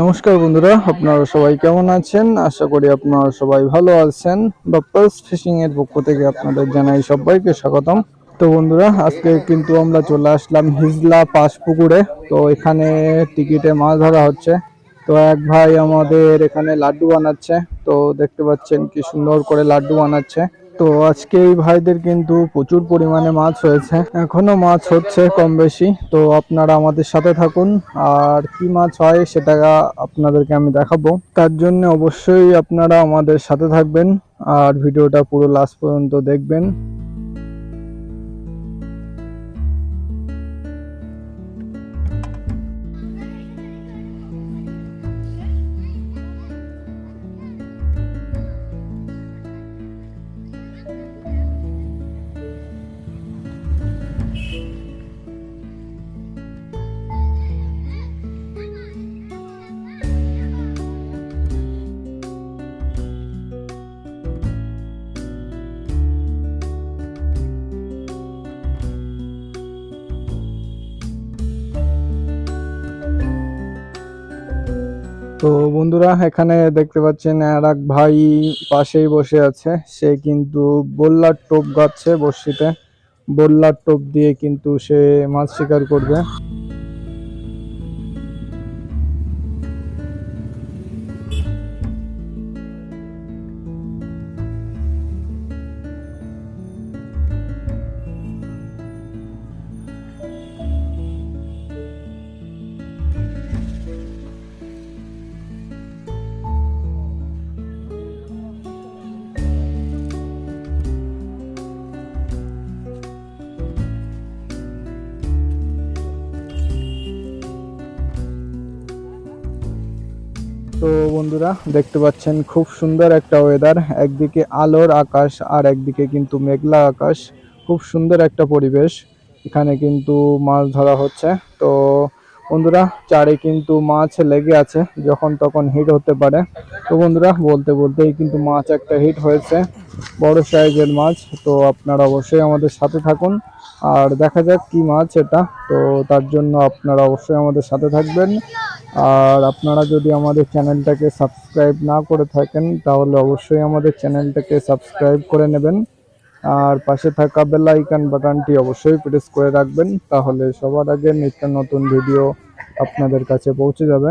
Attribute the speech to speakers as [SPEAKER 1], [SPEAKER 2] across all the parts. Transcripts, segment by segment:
[SPEAKER 1] নমস্কার বন্ধুরা, আপনারা সবাই কেমন আছেন? আশা করি আপনারা সবাই ভালো আছেন। বাপ্পাস ফিশিং এর পক্ষ থেকে আপনাদের জানাই সবাইকে স্বাগতম। তো বন্ধুরা, আজকে কিন্তু আমরা চলে আসলাম হিজলা পাশ পুকুরে তো এখানে টিকিটে মাছ ধরা হচ্ছে। তো এক ভাই আমাদের এখানে লাড্ডু বানাচ্ছে। তো দেখতে পাচ্ছেন কি সুন্দর করে লাড্ডু বানাচ্ছে। তো আজকে এই ভাইদের কিন্তু প্রচুর পরিমাণে মাছ হয়েছে। এখনও মাছ হচ্ছে কম বেশি তো আপনারা আমাদের সাথে থাকুন। আর কি মাছ হয় সেটা আপনাদেরকে আমি দেখাবো। তার জন্য অবশ্যই আপনারা আমাদের সাথে থাকবেন। আর ভিডিওটা পুরো লাস্ট পর্যন্ত দেখবেন। তো বন্ধুরা, এখানে দেখতে পাচ্ছেন আর এক ভাই পাশেই বসে আছে। সে কিন্তু বল্লার টোপ গাচ্ছে বড়শিতে। বল্লার টোপ দিয়ে কিন্তু সে মাছ শিকার করবে। তো বন্ধুরা, দেখতে পাচ্ছেন খুব সুন্দর একটা ওয়েদার একদিকে আলোর আকাশ আর একদিকে কিন্তু মেঘলা আকাশ। খুব সুন্দর একটা পরিবেশ। এখানে কিন্তু মাছ ধরা হচ্ছে। তো বন্ধুরা, চারে কিন্তু মাছ লেগে আছে যখন তখন হিট হতে পারে। তো বন্ধুরা, বলতে বলতেই কিন্তু মাছ একটা হিট হয়েছে। বড় সাইজের মাছ। তো আপনারা অবশ্যই আমাদের সাথে থাকুন। আর দেখা যাক কি মাছ এটা। তো তার জন্য আপনারা অবশ্যই আমাদের সাথে থাকবেন। আর আপনারা যদি আমাদের চ্যানেলটাকে সাবস্ক্রাইব না করে থাকেন, তাহলে অবশ্যই আমাদের চ্যানেলটাকে সাবস্ক্রাইব করে নেবেন। আর পাশে থাকা বেল আইকন বাটনটি অবশ্যই প্রেস করে রাখবেন, তাহলে সবার আগে নিত্য নতুন ভিডিও আপনাদের কাছে পৌঁছে যাবে।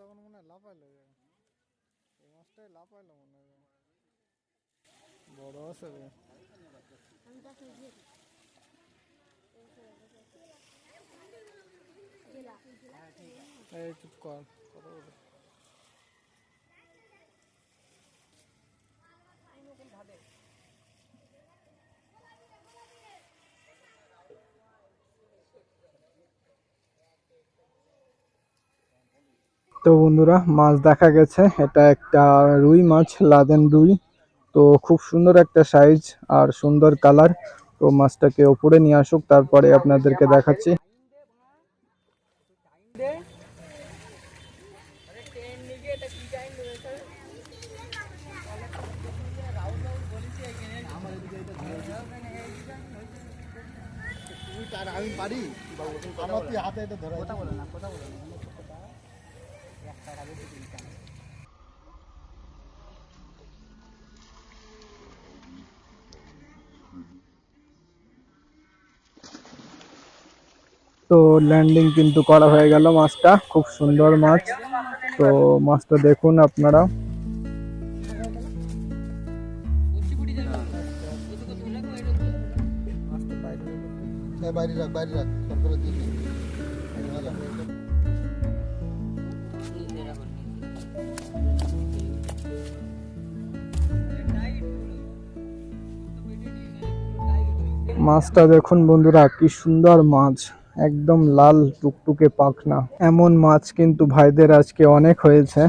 [SPEAKER 1] তখন মনে হয় লাফাইলো এই মাছটাই লাফাইলো মনে হয় বড় আছে রে এই চুপ কর, কথা বলে। তো বন্ধুরা, মাছ দেখা গেছে। এটা একটা রুই মাছ, লাদেন রুই। তো খুব সুন্দর একটা সাইজ আর সুন্দর কালার তো মাছটাকে ওপরে নিয়ে আসুক, তারপরে আপনাদেরকে দেখাচ্ছি।
[SPEAKER 2] আমি পারি, আমার তুই হাতে এটা ধরে
[SPEAKER 3] কথা বলো না কথা বলো না একটা টাকা বেশি দিন কেন
[SPEAKER 1] তো ল্যান্ডিং কিন্তু করা হয়ে গেল মাছটা, খুব সুন্দর মাছ। তো মাছটা দেখুন আপনারা।
[SPEAKER 2] এ বাইরে রাখ বাইরে রাখ
[SPEAKER 1] মাছটা দেখুন বন্ধুরা, কি সুন্দর মাছ। একদম লাল টুকটুকে পাখনা। এমন মাছ কিন্তু ভাইদের আজকে অনেক হয়েছে।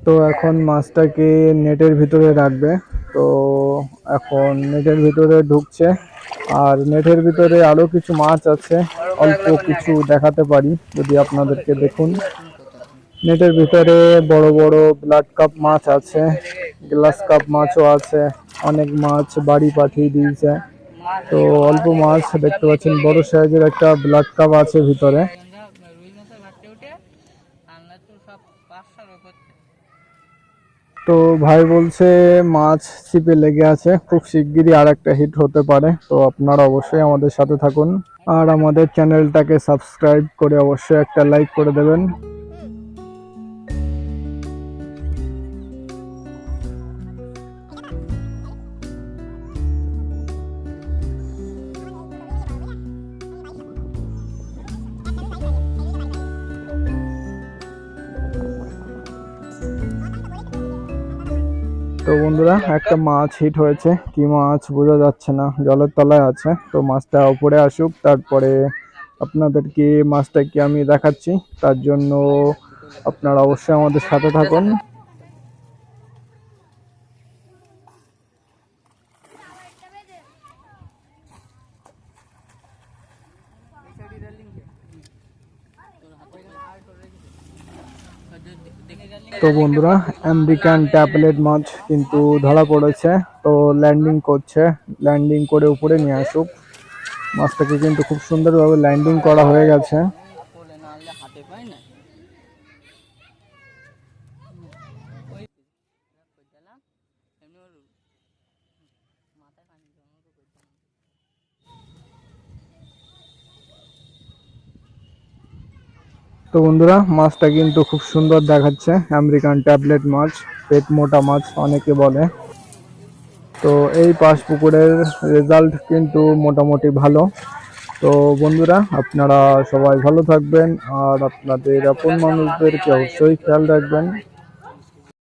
[SPEAKER 1] তো এখন মাছটাকে নেটের ভিতরে রাখবে। তো এখন নেটের ভিতরে ঢুকছে। আর নেটের ভিতরে আরও কিছু মাছ আছে। অল্প কিছু দেখাতে পারি, যদি আপনাদেরকে দেখুন। নেটের ভিতরে বড় বড় ব্লাড কাপ মাছ আছে, গ্লাস কাপ মাছও আছে, অনেক মাছ বাড়ি পাঠিয়ে দিয়েছে। তো অল্প মাছ দেখতে পাচ্ছেন, বড় সাইজের একটা ব্ল্যাক কাপ আছে ভিতরে।
[SPEAKER 3] তো
[SPEAKER 1] ভাই বলছে মাছ ছিপে লেগে আছে, খুব শিগগিরই আর একটা হিট হতে পারে, তো আপনারা অবশ্যই আমাদের সাথে থাকুন। আর আমাদের চ্যানেলটাকে সাবস্ক্রাইব করে অবশ্যই একটা লাইক করে দেবেন। তো বন্ধুরা, একটা মাছ হিট হয়েছে। কি মাছ বোঝা যাচ্ছে না, জলের তলায় আছে। তো মাছটা ওপরে আসুক, তারপরে আপনাদেরকে মাছটাকে আমি দেখাচ্ছি। তার জন্য আপনারা অবশ্যই আমাদের সাথে থাকুন। তো বন্ধুরা আমেরিকান ট্যাবলেট মাছ কিন্তু ধরা পড়েছে, তো ল্যান্ডিং করছে। ল্যান্ডিং করে উপরে নিয়ে আসুক। মাছটাকে কিন্তু খুব সুন্দরভাবে ল্যান্ডিং করা হয়ে গেছে
[SPEAKER 3] জমা তো কই দিলাম
[SPEAKER 1] তো বন্ধুরা, মাছটা কিন্তু খুব সুন্দর দেখাচ্ছে। আমেরিকান ট্যাবলেট মাছ, পেট মোটা মাছ অনেকে বলে। তো এই পাশ পুকুরের রেজাল্ট কিন্তু মোটামুটি ভালো। তো বন্ধুরা, আপনারা সবাই ভালো থাকবেন। আর আপনাদের আপন মানুষদেরকে অবশ্যই খেয়াল রাখবেন।